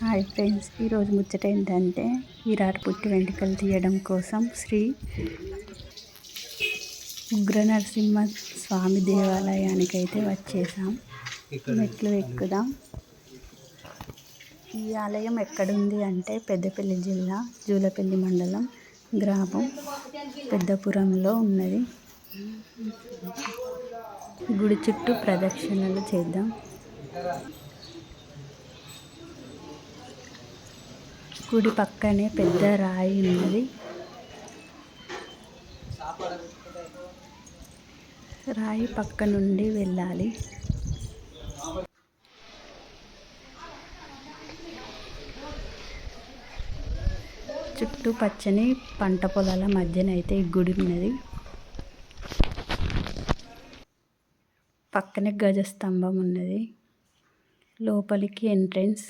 Hi friends ఈరోజు ముచ్చట ఏంటంటే విరాట్ పుట్టి వెంట్రుకలు తీయడం కోసం శ్రీ ఉగ్ర నరసింహ స్వామి దేవాలయానికి అయితే వచ్చేసాం. మెట్లు ఎక్కుదాం. ఈ ఆలయం ఎక్కడుంది అంటే పెద్దపల్లి జిల్లా జూలపల్లి మండలం గ్రామం పెద్దపురంలో ఉన్నది. గుడి చుట్టూ ప్రదక్షిణలు చేద్దాం. గుడి పక్కనే పెద్ద రాయి ఉన్నది. రాయి పక్క నుండి వెళ్ళాలి. చుట్టూ పచ్చని పంట పొలాల మధ్యన అయితే ఈ గుడి ఉన్నది. పక్కనే గజస్తంభం ఉన్నది. లోపలికి ఎంట్రన్స్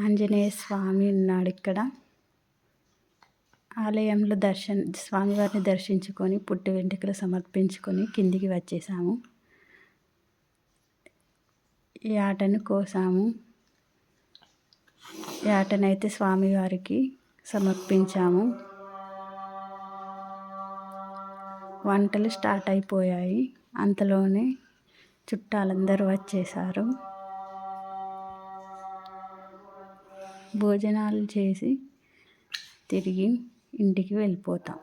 ఆంజనేయ స్వామి ఉన్నాడు ఇక్కడ. ఆలయంలో దర్శన స్వామివారిని దర్శించుకొని పుట్టి వెంట్రుకలు సమర్పించుకొని కిందికి వచ్చేసాము. ఈ ఆటను కోసాము. ఈ ఆటనైతే స్వామివారికి సమర్పించాము. వంటలు స్టార్ట్ అయిపోయాయి. అంతలోనే చుట్టాలందరూ వచ్చేసారు. భోజనాలు చేసి తిరిగి ఇంటికి వెళ్ళిపోతాం.